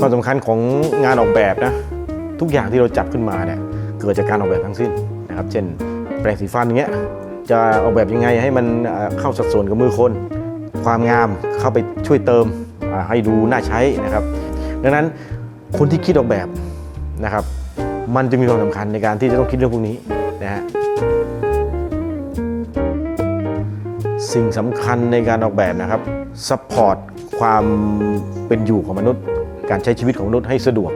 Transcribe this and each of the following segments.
ความสำคัญของงานออกแบบนะทุกอย่างที่เราจัดขึ้นมาเนี่ยเกิดจากการออกแบบทั้งสิ้นนะครับ เช่น แปรงสีฟันอย่างเงี้ยจะออกแบบยังไงให้มันเข้าสัดส่วนกับมือคน ความงามเข้าไปช่วยเติมให้ดูน่าใช้นะครับ ดังนั้นคนที่คิดออกแบบนะครับ มันจะมีความสำคัญในการที่จะต้องคิดเรื่องพวกนี้นะฮะสิ่งสำคัญในการออกแบบนะครับซัพพอร์ตความเป็นอยู่ของมนุษย์ การใช้ชีวิตของมนุษย์ให้สะดวก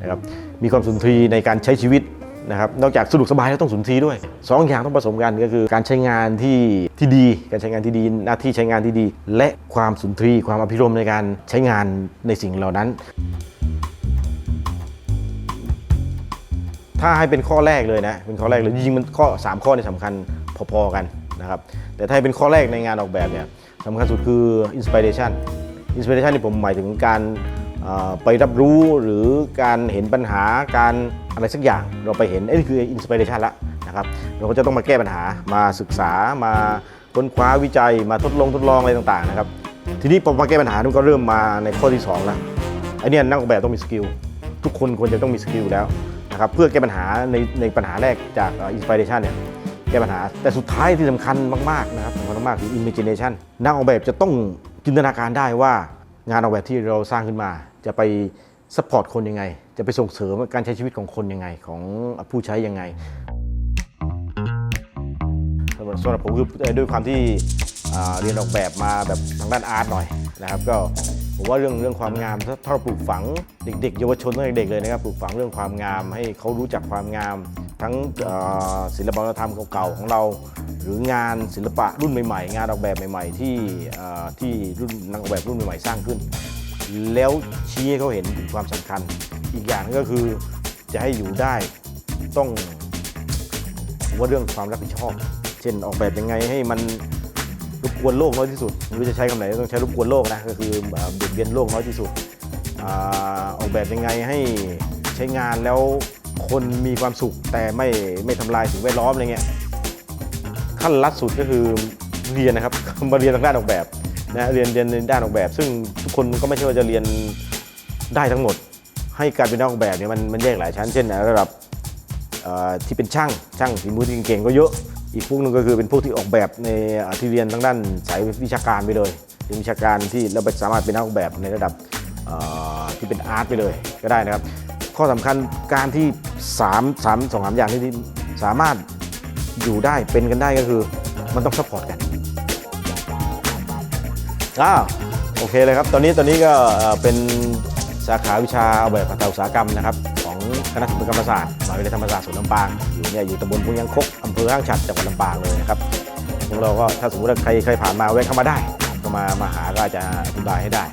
นะครับมีความสุนทรีในการใช้ชีวิตนะครับนอกจากสะดวกสบายแล้วต้องสุนทรีด้วยสองอย่างต้องผสมกันก็คือ การใช้งานที่ที่ดี การใช้งานที่ดีหน้าที่ใช้งานที่ดี และความสุนทรีความอภิรมในการใช้งานในสิ่งเหล่านั้น ถ้าให้เป็นข้อแรกเลยนะเป็นข้อแรกเลยจริงๆมันข้อ 3 ข้อนี่สำคัญพอๆกันนะครับแต่ถ้าให้เป็นข้อแรกในงานออกแบบเนี่ยสำคัญสุดคือ inspiration inspiration นี่ผมหมายถึงการ ไปรับรู้หรือการเห็นปัญหาการอะไรสักอย่างเราไปเห็นนี่คือ inspiration ละนะครับเราก็จะต้องมาแก้ปัญหามาศึกษามาค้นคว้าวิจัยมาทดลองทดลองอะไรต่างๆนะครับทีนี้พอมาแก้ปัญหามันก็เริ่มมาในข้อที่สองแล้วไอเนี่ยนักออกแบบต้องมีสกิลทุกคนควรจะต้องมีสกิลแล้วนะครับเพื่อแก้ปัญหาในในปัญหาแรกจากอินสปิเรชันเนี่ยแก้ปัญหา แต่สุดท้ายที่สำคัญมากๆนะครับสำคัญมากๆคือ imagination นักออกแบบจะต้องจินตนาการได้ว่างานออกแบบที่เราสร้างขึ้นมา จะไปซัพพอร์ตคนยังไง จะไปส่งเสริมการใช้ชีวิตของคนยังไง ของผู้ใช้ยังไงสำหรับผมคือด้วยความที่เรียนออกแบบมาแบบทางด้านอาร์ตหน่อยนะครับ ก็ผมว่าเรื่องเรื่องความงามถ้าเราปลูกฝังเด็กๆเยาวชนตั้งแต่เด็กเลยนะครับปลูกฝังเรื่องความงาม ให้เขารู้จักความงาม ทั้งศิลปวัฒนธรรมเก่าๆของเรา หรืองานศิลปะรุ่นใหม่ๆ งานออกแบบใหม่ ๆ ที่ที่รุ่นนักออกแบบรุ่นใหม่ๆสร้างขึ้น แล้วชี้ให้เขาเห็นถึงความสำคัญ อีกอย่างก็คือจะให้อยู่ได้ต้องว่าเรื่องความรับผิดชอบ เช่นออกแบบยังไงให้มันรบกวนโลกน้อยที่สุดไม่รู้จะใช้คำไหนต้องใช้รบกวนโลกนะก็คือเบียดเบียนโลกน้อยที่สุดอออกแบบยังไงให้ใช้งานแล้วคนมีความสุขแต่ไม่ไม่ทำลายสิ่งแวดล้อมอะไรเงี้ยขั้นลัดสุดก็คือเรียนนะครับมาเรียนทางด้านออกแบบ นะเรียนเรียนในด้านออกแบบ ซึ่งทุกคนก็ไม่ใช่ว่าจะเรียนได้ทั้งหมด ให้การเป็นนักออกแบบเนี่ยมันมันแยกหลายชั้นเช่นระดับที่เป็นช่างช่างฝีมือที่เก่งก็เยอะ อีกพวกหนึ่งก็คือเป็นพวกที่ออกแบบในที่เรียนทางด้านสายวิชาการไปเลยเป็นวิชาการที่เราสามารถเป็นนักออกแบบในระดับที่เป็นอาร์ตไปเลยก็ได้นะครับ ข้อสำคัญการที่3 3 2 3อย่างที่สามารถอยู่ได้เป็นกันได้ก็คือมันต้องซัพพอร์ตกัน อ่าโอเคเลยครับ ตอนนี้ตอนนี้ก็เป็นสาขาวิชาออกแบบภาษาอุตสาหกรรมนะครับของคณะศิลปกรรมศาสตร์มหาวิทยาลัยธรรมศาสตร์ศูนย์ลำปาง อยู่เนี่ยอยู่ตำบลพุงยังคกอำเภอห้างฉัดจังหวัดลำปางเลยนะครับพวกเราก็ถ้าสมมติว่าใครใครผ่านมาแวะเข้ามาได้ ก็มามาหาก็จจะอธิบายให้ได้